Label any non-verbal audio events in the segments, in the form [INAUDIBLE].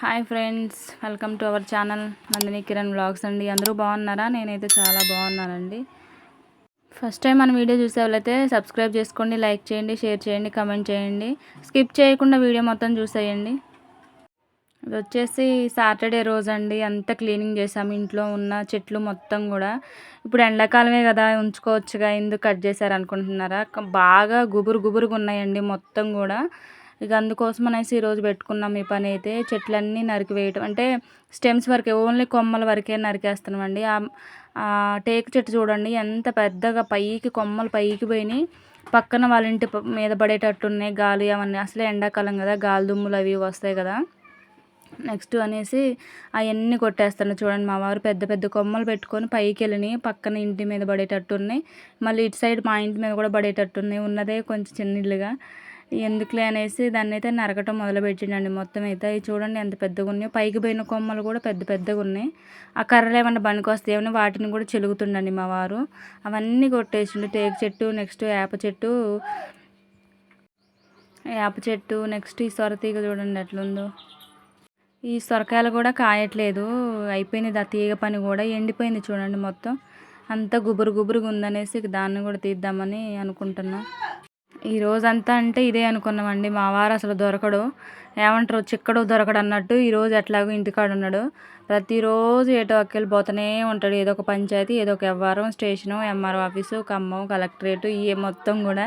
Hi friends welcome to our channel Nandini Kiran blogs అండి. అందరూ బాగున్నారా? నేనైతే చాలా బాగున్నానండి. ఫస్ట్ టైం మన వీడియో చూసేవాళ్ళైతే సబ్స్క్రైబ్ చేసుకోండి లైక్ చేయండి షేర్ చేయండి కమెంట్ చేయండి. స్కిప్ చేయకుండా వీడియో మొత్తం చూసేయండి. ఇది వచ్చేసి సాటర్డే రోజు అండి అంతా క్లీనింగ్ చేసాము ఇంట్లో ఉన్న చెట్లు మొత్తం కూడా ఇప్పుడు ఎండాకాలమే కదా ఉంచుకోవచ్చుగా ఎందుకు కట్ చేశారు అనుకుంటున్నారా? బాగా గుబురు గుబురుగా ఉన్నాయండి మొత్తం కూడా. ఇక అందుకోసం అనేసి ఈరోజు పెట్టుకున్నాం ఈ పని అయితే. చెట్లన్నీ నరికివేయటం అంటే స్టెమ్స్ వరకే ఓన్లీ కొమ్మల వరకే నరికేస్తున్నామండి. ఆ టేకు చెట్టు చూడండి ఎంత పెద్దగా పైకి కొమ్మలు పైకి పోయినాయి. పక్కన వాళ్ళ ఇంటి మీద పడేటట్టు ఉన్నాయి గాలి అవన్నీ. అసలే ఎండాకాలం కదా గాలి దుమ్ములు అవి వస్తాయి కదా. నెక్స్ట్ అనేసి అవన్నీ కొట్టేస్తాను చూడండి మా వారు. పెద్ద పెద్ద కొమ్మలు పెట్టుకొని పైకి వెళ్ళినాయి. పక్కన ఇంటి మీద పడేటట్టున్నాయి మళ్ళీ ఇటు సైడ్ మా ఇంటి మీద కూడా పడేటట్టు ఉన్నాయి ఉన్నదే కొంచెం చిన్న ఇల్లుగా. ఎందుకులే అనేసి దాన్ని అయితే నరకటం మొదలుపెట్టిండండి. మొత్తం అయితే అవి చూడండి ఎంత పెద్దగా ఉన్నాయో. పైకి పోయిన కొమ్మలు కూడా పెద్ద పెద్దగా ఉన్నాయి. ఆ కర్రలు ఏమన్నా బండికి వస్తాయేమని వాటిని కూడా చెలుగుతుండండి మా వారు. అవన్నీ కొట్టేసిండు. టేకు చెట్టు నెక్స్ట్ వేప చెట్టు. వేప చెట్టు నెక్స్ట్ ఈ సొరతీగ చూడండి ఎట్లుందో. ఈ సొరకాయలు కూడా కాయట్లేదు. అయిపోయింది. ఆ తీగ పని కూడా ఎండిపోయింది చూడండి మొత్తం. అంతా గుబురు గుబురుగా ఉందనేసి దాన్ని కూడా తీద్దామని అనుకుంటున్నాను ఈ రోజంతా అంటే ఇదే అనుకున్నామండి. మా వారు అసలు దొరకడు. ఏమంటారు? చిక్కడు దొరకడు అన్నట్టు ఈరోజు ఎట్లాగో ఇంటికాడ ఉన్నాడు. ప్రతిరోజు ఏటో అక్కెళ్ళి పోతూనే ఉంటాడు. ఏదో ఒక పంచాయతీ ఏదో ఒక వ్యవహారం station MRO office Khammam collectorate ఈ మొత్తం కూడా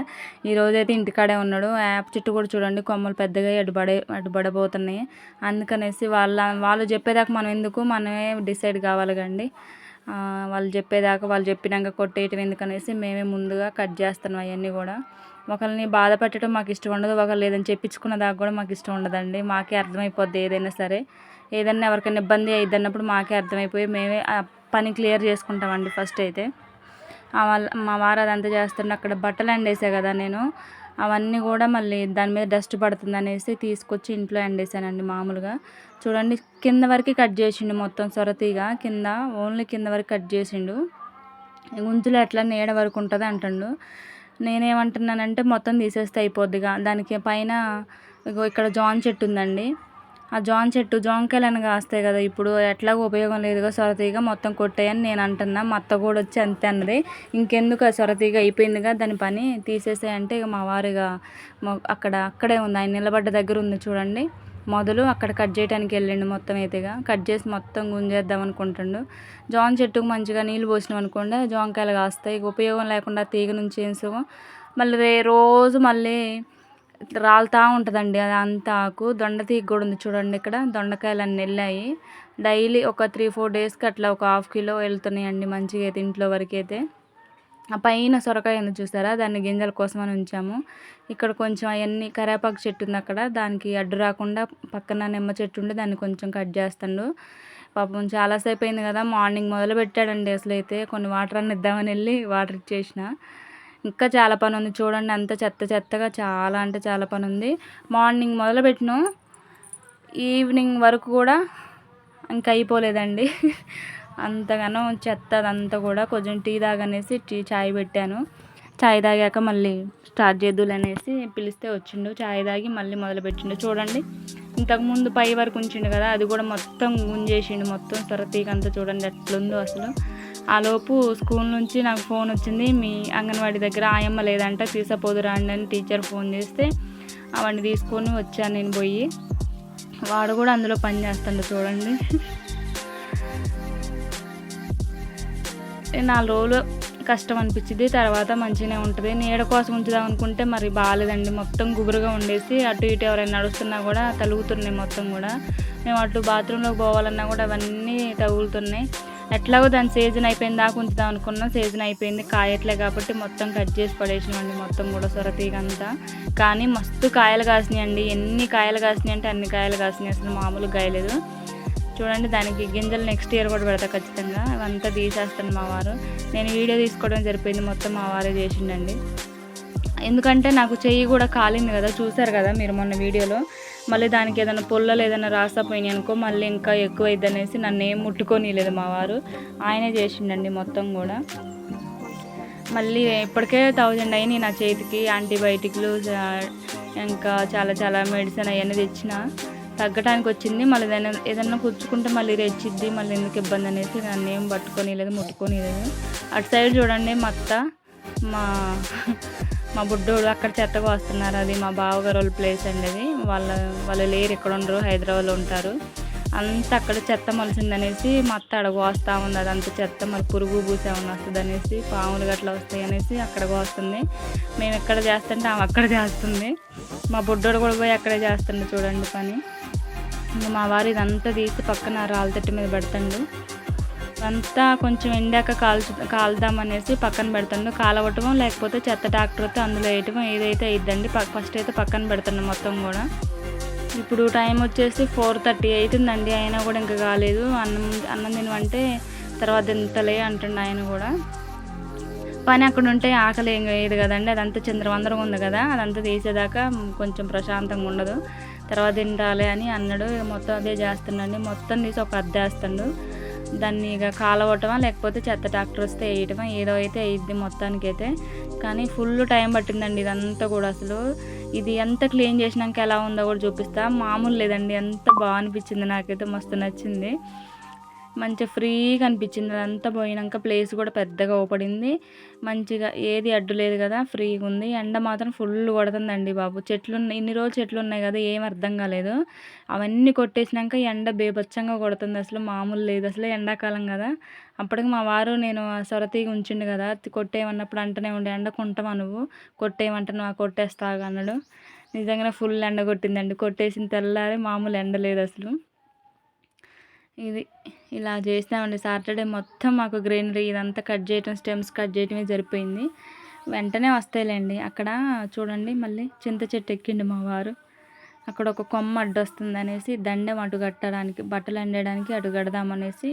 ఈ రోజైతే ఇంటికాడే ఉన్నాడు. యాప్ చెట్టు కూడా చూడండి కొమ్మలు పెద్దగా అడ్డుపడే అడ్డుపడబోతున్నాయి అందుకనేసి వాళ్ళ వాళ్ళు చెప్పేదాకా మనం ఎందుకు? మనమే డిసైడ్ కావాలి కండి. వాళ్ళు చెప్పేదాకా వాళ్ళు చెప్పినాక కొట్టేయటం ఎందుకనేసి మేమే ముందుగా కట్ చేస్తున్నాం అవన్నీ కూడా. ఒకరిని బాధ పెట్టడం మాకు ఇష్టం ఉండదు ఒకరు ఏదైనా చెప్పించుకున్న దాకా కూడా మాకు ఇష్టం ఉండదండి. మాకే అర్థమైపోద్ది ఏదైనా సరే. ఏదైనా ఎవరికైనా ఇబ్బంది అయ్యిద్ది అన్నప్పుడు మాకే అర్థమైపోయి మేమే ఆ పని క్లియర్ చేసుకుంటామండి ఫస్ట్ అయితే. వాళ్ళ మా వారు అదంతా చేస్తుండే అక్కడ బట్టలు ఎండేసా కదా నేను. అవన్నీ కూడా మళ్ళీ దాని మీద డస్ట్ పడుతుంది అనేసి తీసుకొచ్చి ఇంట్లో ఎండేసానండి మామూలుగా. చూడండి కింద వరకు కట్ చేసిండు మొత్తం సొరతీగ. కింద ఓన్లీ కింద వరకు కట్ చేసిండు. గుంతులు ఎట్లా నీడ వరకు ఉంటుంది అంటుండు. నేనేమంటున్నానంటే మొత్తం తీసేస్తే అయిపోద్దిగా. దానికి పైన ఇగో ఇక్కడ జాన్ చెట్టు ఉందండి. ఆ జాన్ చెట్టు జాంకాయలు అని కాస్తాయి కదా ఇప్పుడు. ఎట్లాగో ఉపయోగం లేదుగా సొరతీగ మొత్తం కొట్టేయని నేను అంటున్నా మా అత్త కూడా వచ్చి అంతే అన్నది. ఇంకెందుకు ఆ సొరతీగ అయిపోయిందిగా దాని పని తీసేసేయంటే ఇక మా వారుగా అక్కడ అక్కడే ఉంది. ఆయన నిలబడ్డ దగ్గర ఉంది చూడండి. మొదలు అక్కడ కట్ చేయడానికి వెళ్ళిండు మొత్తం అయితేగా. కట్ చేసి మొత్తం గుంజేద్దాం అనుకుంటుండు. జాన్ చెట్టుకు మంచిగా నీళ్ళు పోసినాం అనుకోండి జాంకాయలు కాస్తాయి. ఉపయోగం లేకుండా తీగ నుంచి వేసాము మళ్ళీ రే రోజు మళ్ళీ రాలుతూ ఉంటుందండి అది అంత ఆకు. దొండ తీగ కూడా ఉంది చూడండి ఇక్కడ. దొండకాయలు అన్నీ వెళ్ళాయి. డైలీ ఒక త్రీ ఫోర్ డేస్కి అట్లా ఒక హాఫ్ కిలో వెళ్తున్నాయండి మంచిగా అయితే ఇంట్లో వరకు అయితే ఆ పైన సొరకాయ ఉంది చూసారా? దాన్ని గింజల కోసం అని ఉంచాము. ఇక్కడ కొంచెం అవన్నీ కరేపాకు చెట్టు ఉంది అక్కడ. దానికి అడ్డు రాకుండా పక్కన నిమ్మ చెట్టు ఉండి దాన్ని కొంచెం కట్ చేస్తాడు. పాపం చాలాసేపు అయింది కదా మార్నింగ్ మొదలు పెట్టాడండి అసలు అయితే కొన్ని వాటర్ అన్న ఇద్దామని వెళ్ళి వాటర్ ఇచ్చేసిన. ఇంకా చాలా పని ఉంది చూడండి అంత చెత్త చెత్తగా చాలా అంటే చాలా పని ఉంది. మార్నింగ్ మొదలు పెట్టినాం ఈవినింగ్ వరకు కూడా ఇంకా అయిపోలేదండి. అంతగానో చెత్త అదంతా కూడా కొంచెం టీ తాగనేసి టీ చాయ్ పెట్టాను. చాయ్ తాగాక మళ్ళీ స్టార్ట్ చేద్దులు అనేసి పిలిస్తే వచ్చిండు. చాయ్ తాగి మళ్ళీ మొదలు పెట్టిండు చూడండి ఇంతకుముందు పై వరకు ఉంచిండు కదా అది కూడా మొత్తం గుంజేసిండు మొత్తం. సొరతీగ అంతా చూడండి ఎట్లుందో అసలు. ఆలోపు స్కూల్ నుంచి నాకు ఫోన్ వచ్చింది మీ అంగన్వాడీ దగ్గర ఆయమ్మ లేదంట తీసుకుపోదు రండి అని టీచర్ ఫోన్ చేస్తే అవన్నీ తీసుకొని వచ్చాను నేను పోయి. వాడు కూడా అందులో పని చేస్తాడు చూడండి. నాలుగు రోజులు కష్టం అనిపించింది తర్వాత మంచిగానే ఉంటుంది. నీడ కోసం ఉంచుదాం అనుకుంటే మరి బాగాలేదండి. మొత్తం గుబురుగా ఉండేసి అటు ఇటు ఎవరైనా నడుస్తున్నా కూడా తలుగుతున్నాయి మొత్తం కూడా. మేము అటు బాత్రూంలోకి పోవాలన్నా కూడా అవన్నీ తగులుతున్నాయి. ఎట్లాగో దాని సీజన్ అయిపోయింది దాకా ఉంచుదాం అనుకున్నాం. సీజన్ అయిపోయింది. కాయట్లే కాబట్టి మొత్తం కట్ చేసి పడేసినామండి మొత్తం కూడా సొరతీగ అంతా. కానీ మస్తు కాయలు కాసినాయి అండి ఎన్ని కాయలు కాసినాయి అంటే అన్ని కాయలు కాసినాయి. అసలు మామూలు కాయలేదు. చూడండి దానికి గింజలు నెక్స్ట్ ఇయర్ కూడా పెడతా ఖచ్చితంగా. అవంతా తీసేస్తాను మా వారు. నేను వీడియో తీసుకోవడం జరిపోయింది మొత్తం మా వారే చేసిండండి. ఎందుకంటే నాకు చెయ్యి కూడా కాలింది కదా చూసారు కదా మీరు మొన్న వీడియోలో. మళ్ళీ దానికి ఏదైనా పుల్లలు ఏదైనా రాసపోయినాయి అనుకో మళ్ళీ ఇంకా ఎక్కువ అనేసి నన్ను ఏం ముట్టుకోనిలేదు మా వారు. ఆయనే చేసిండండి మొత్తం కూడా. మళ్ళీ ఇప్పటికే థౌజండ్ అయినాయి నా చేతికి యాంటీబయాటిక్లు ఇంకా చాలా చాలా మెడిసిన్ అవన్నీ తెచ్చిన. తగ్గటానికి వచ్చింది మళ్ళీ ఏదైనా ఏదైనా పుచ్చుకుంటే మళ్ళీ రెచ్చిద్ది. మళ్ళీ ఎందుకు ఇబ్బంది అనేసి నన్ను ఏం పట్టుకొని లేదు ముట్టుకొని లేదు. అటు సైడ్ చూడండి మా అత్త మా మా బుడ్డోడు అక్కడ చెత్తగా వస్తున్నారు అది మా బావగారు వాళ్ళ ప్లేస్ అండి అది. వాళ్ళ వాళ్ళు లేరు ఇక్కడ ఉండరు హైదరాబాద్లో ఉంటారు. అంతా అక్కడ చెత్త మలిసిందనేసి మా అత్త అక్కడ కోస్తా ఉంది అదంతా చెత్త మరి పురుగు పూసేమని వస్తుంది అనేసి పాములు గట్లా వస్తాయి అనేసి అక్కడ వస్తుంది మేము ఎక్కడ చేస్తుంటే ఆమె అక్కడ చేస్తుంది. మా బుడ్డోడు కూడా పోయి అక్కడే చేస్తుండే చూడండి పని. మా వారు ఇదంతా తీసి పక్కన రాళ్ళతట్టు మీద పెడతాడు. అంతా కొంచెం ఎండాక కాల్చు కాలుదామనేసి పక్కన పెడతాడు. కాలవటం లేకపోతే చెత్త ట్రాక్టర్తో అందులో వేయటం ఏదైతే అయిద్దండి ఫస్ట్ అయితే పక్కన పెడతాను మొత్తం కూడా. ఇప్పుడు టైం వచ్చేసి ఫోర్ థర్టీ అవుతుందండి అయినా కూడా ఇంకా కాలేదు. అన్నం అన్నం తినమంటే తర్వాత ఇంతలే అంటుండే ఆయన కూడా. పని అక్కడ ఉంటే ఆకలి ఏం కదండి. అదంతా చంద్రవందరం ఉంది కదా. అదంతా తీసేదాకా కొంచెం ప్రశాంతంగా ఉండదు. తర్వాత తింటాలి అని అన్నాడు. మొత్తం అదే చేస్తున్నాండి. మొత్తం తీసి ఒక అద్దేస్తాడు దాన్ని ఇక కాలవటమా లేకపోతే చెత్త ట్రాక్టర్ వస్తే వేయటమా ఏదో అయితే వేయద్ది మొత్తానికి అయితే కానీ ఫుల్ టైం పట్టిందండి ఇదంతా కూడా అసలు. ఇది ఎంత క్లీన్ చేసినాక ఎలా ఉందో కూడా చూపిస్తా. మామూలు లేదండి. ఎంత బాగా అనిపించింది నాకైతే. మస్తు నచ్చింది. మంచిగా ఫ్రీగా అనిపించింది. అదంతా పోయినాక ప్లేస్ కూడా పెద్దగా ఓపడింది. మంచిగా ఏది అడ్డు లేదు కదా ఫ్రీగా ఉంది. ఎండ మాత్రం ఫుల్ కొడుతుందండి బాబు. చెట్లు ఇన్ని రోజులు చెట్లు ఉన్నాయి కదా ఏం అర్థం కాలేదు. అవన్నీ కొట్టేసినాక ఎండ బేబచ్చంగా కొడుతుంది. అసలు మామూలు లేదు. అసలు ఎండాకాలం కదా. అప్పటికి మా వారు నేను సొరతీగ ఉంచిండు కదా కొట్టేయమన్నప్పుడు అంటనే ఉండే ఎండ కొంటమా నువ్వు? కొట్టేయమంటే నువ్వు కొట్టేస్తాగా అన్నాడు. నిజంగానే ఫుల్ ఎండ కొట్టిందండి. కొట్టేసిన తెల్లారి మామూలు ఎండ లేదు అసలు. ఇది. ఇలా చేసినామండి. సాటర్డే మొత్తం మాకు గ్రీనరీ ఇదంతా కట్ చేయటం స్టెమ్స్ కట్ చేయటమే జరిపోయింది. వెంటనే వస్తాయిలేండి. అక్కడ చూడండి మళ్ళీ చింత చెట్టు ఎక్కిండి మా వారు. అక్కడ ఒక కొమ్మ అడ్డొస్తుంది అనేసి దండెం అటు కట్టడానికి బట్టలు ఎండడానికి అటు కడదామనేసి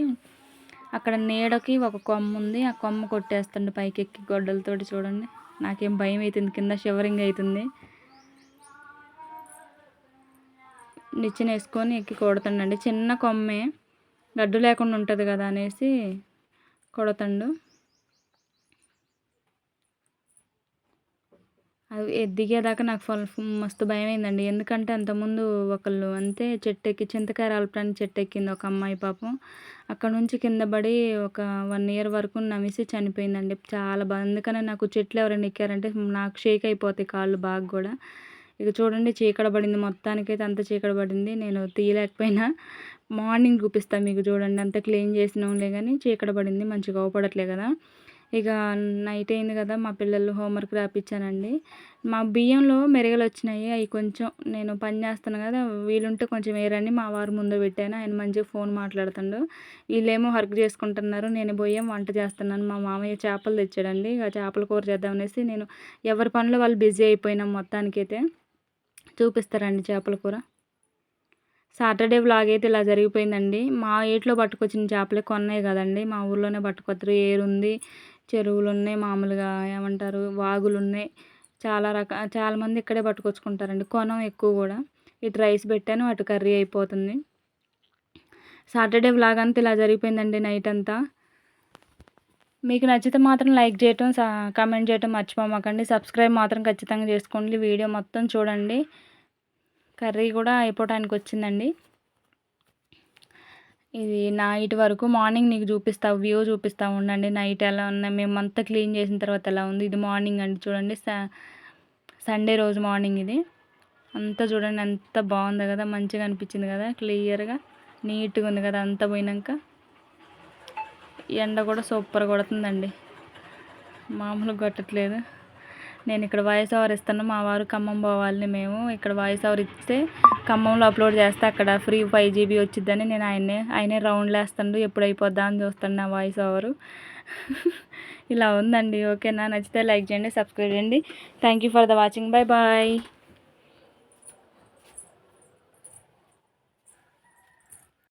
అక్కడ నీడకి ఒక కొమ్మ ఉంది. ఆ కొమ్మ కొట్టేస్తుండే పైకి ఎక్కి గొడ్డలతోటి చూడండి. నాకేం భయం అవుతుంది కింద షివరింగ్ అవుతుంది నిచ్చెన వేసుకొని ఎక్కి కొడుతుండండి. చిన్న కొమ్మే. లడ్డు లేకుండా ఉంటుంది కదా అనేసి కొడతండు. అది దిగేదాకా నాకు మస్తు భయం అయిందండి ఎందుకంటే అంతకుముందు ఒకళ్ళు అంతే చెట్టు ఎక్కి చింతకాయ రాలపడానికి చెట్టు ఎక్కింది ఒక అమ్మాయి పాపం. అక్కడ నుంచి కింద పడి ఒక వన్ ఇయర్ వరకు నమిసి చనిపోయిందండి. చాలా బాగా అందుకనే నాకు చెట్లు ఎవరైనా ఎక్కారంటే నాకు షేక్ అయిపోతాయి కాళ్ళు బాగా కూడా. ఇక చూడండి చీకట పడింది. మొత్తానికైతే అంత చీకట పడింది. నేను తీయలేకపోయినా. మార్నింగ్ చూపిస్తాను మీకు చూడండి. అంత క్లీన్ చేసినాంలే కానీ చీకట పడింది. మంచిగా అవపడట్లే కదా. ఇక నైట్ అయింది కదా. మా పిల్లలు హోంవర్క్ రాపించానండి మా బియ్యంలో మెరగలు వచ్చినాయి. అవి కొంచెం నేను పని చేస్తాను కదా. వీలుంటే కొంచెం వేరని మా వారు ముందు పెట్టాను. ఆయన మంచిగా ఫోన్ మాట్లాడుతుండు. వీళ్ళేమో వర్క్ చేసుకుంటున్నారు. నేను బియ్యం వంట చేస్తున్నాను. మా మామయ్య చేపలు తెచ్చాడండి. ఇక చేపల కూర చేద్దామనేసి నేను ఎవరి పనులు వాళ్ళు బిజీ అయిపోయినాం మొత్తానికైతే. చూపిస్తారండి చేపల కూర. సాటర్డే వ్లాగ్ అయితే ఇలా జరిగిపోయిందండి. మా ఏట్లో పట్టుకొచ్చిన చేపలే కొన్నాయి కదండి. మా ఊర్లోనే పట్టుకొస్తారు ఏరుంది చెరువులు ఉన్నాయి మామూలుగా ఏమంటారు వాగులు ఉన్నాయి చాలా రక చాలామంది ఇక్కడే పట్టుకొచ్చుకుంటారండి. కొనం ఎక్కువ కూడా. ఇటు రైస్ పెట్టాను అటు కర్రీ అయిపోతుంది. సాటర్డే వ్లాగ్ అంతా ఇలా జరిగిపోయిందండి నైట్ అంతా. మీకు నచ్చితే మాత్రం లైక్ చేయటం కమెంట్ చేయటం మర్చిపోమాకండి. సబ్స్క్రైబ్ మాత్రం ఖచ్చితంగా చేసుకోండి. వీడియో మొత్తం చూడండి. కర్రీ కూడా అయిపోవటానికి వచ్చిందండి ఇది నైట్ వరకు మార్నింగ్ నీకు చూపిస్తా వ్యూ చూపిస్తూ ఉండండి. నైట్ ఎలా ఉన్నాయి మేమంతా క్లీన్ చేసిన తర్వాత ఎలా ఉంది. ఇది మార్నింగ్ అండి చూడండి. సండే రోజు మార్నింగ్ ఇది. అంతా చూడండి ఎంత బాగుంది కదా. మంచిగా అనిపించింది కదా. క్లియర్గా నీట్గా ఉంది కదా అంతా పోయినాక. ఎండ కూడా సూపర్ కొడుతుందండి. మామూలుగా కొట్టట్లేదు. నేను ఇక్కడ వాయిస్ ఓవర్ ఇస్తాను. మా వారు ఖమ్మం పోవాలని మేము ఇక్కడ వాయిస్ ఓవర్ ఇస్తే ఖమ్మంలో అప్లోడ్ చేస్తే అక్కడ ఫ్రీ ఫైవ్ జీబీ వచ్చిద్దని నేను ఆయనే ఆయనే రౌండ్లు వేస్తాడు ఎప్పుడు అయిపోద్దా అని చూస్తాను నా వాయిస్ ఓవరు [LAUGHS] ఇలా ఉందండి. ఓకేనా? నచ్చితే లైక్ చేయండి సబ్స్క్రైబ్ చేయండి. Thank you for the watching bye bye